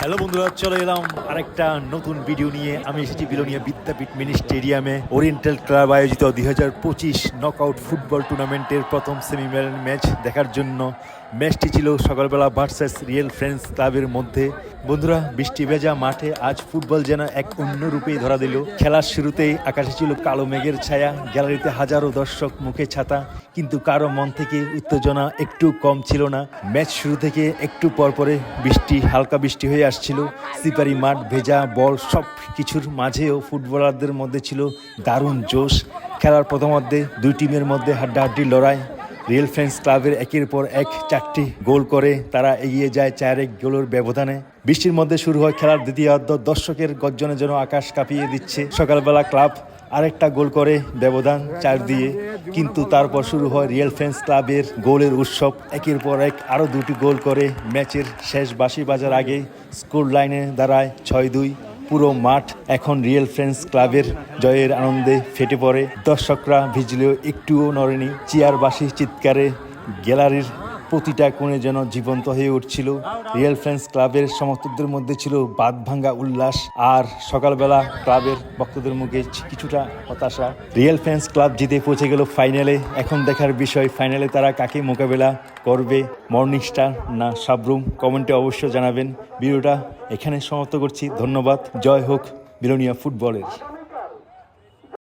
Hello বন্ধুরা, চলে এলাম আরেকটা নতুন ভিডিও নিয়ে। আমি এসেছি বিলোনিয়া বিদ্যাপীঠ মিনি স্টেডিয়ামে। ওরিয়েন্টাল ক্লাব আয়োজিত দুই হাজার পঁচিশ নক আউট ফুটবল টুর্নামেন্টের প্রথম সেমিফাইনাল ম্যাচ দেখার জন্য। ম্যাচটি ছিল সকালবেলা ভার্সেস রিয়েল ফ্রেন্ডস ক্লাবের মধ্যে। বন্ধুরা, বৃষ্টি ভেজা মাঠে আজ ফুটবল যেন এক অন্য রূপেই ধরা দিল। খেলার শুরুতেই আকাশে ছিল কালো মেঘের ছায়া, গ্যালারিতে হাজারো দর্শক মুখে ছাতা, কিন্তু কারও মন থেকে উত্তেজনা একটু কম ছিল না। ম্যাচ শুরু থেকে একটু পর পরে বৃষ্টি, হালকা বৃষ্টি হয়ে আসছিল। সিপারি মাঠ, ভেজা বল সব কিছুর মাঝেও ফুটবলারদের মধ্যে ছিল দারুণ জোশ। খেলার প্রথমার্ধে দুই টিমের মধ্যে হাড্ডাহাড্ডি লড়াই রিয়েল ফ্রেন্ডস ক্লাবের একের পর এক চারটি গোল করে তারা এগিয়ে যায় চার এক গোলের ব্যবধানে। বৃষ্টির মধ্যে শুরু হয় খেলার দ্বিতীয় অর্ধ দর্শকের গর্জনে যেন আকাশ কাঁপিয়ে দিচ্ছে। সকালবেলা ক্লাব আরেকটা গোল করে ব্যবধান চার দিয়ে। কিন্তু তারপর শুরু হয় রিয়েল ফ্রেন্স ক্লাবের গোলের উৎসব। একের পর এক আরও দুটি গোল করে ম্যাচের শেষ বাঁশি বাজার আগে স্কোর লাইনে দাঁড়ায় ছয় দুই। পুরো মাঠ এখন রিয়েল ফ্রেন্ডস ক্লাবের জয়ের আনন্দে ফেটে পড়ে। দর্শকরা ভিজলেও একটুও নড়েনি। চেয়ারবাসী চিৎকারে গ্যালারির প্রতিটা কোণে যেন জীবন্ত হয়ে উঠছিল। রিয়েল ফ্রেন্ডস ক্লাবের সমর্থকদের মধ্যে ছিল বাদ ভাঙ্গা উল্লাস আর সকালবেলা ক্লাবের ভক্তদের মুখে কিছুটা হতাশা। রিয়েল ফ্রেন্ডস ক্লাব জিতে পৌঁছে গেল ফাইনালে। এখন দেখার বিষয়, ফাইনালে তারা কাকে মোকাবেলা করবে? মর্নিং স্টার না সাবরুম কমেন্টে অবশ্যই জানাবেন। ভিডিওটা এখানে সমাপ্ত করছি। ধন্যবাদ। জয় হোক বিলোনিয়া ফুটবলের।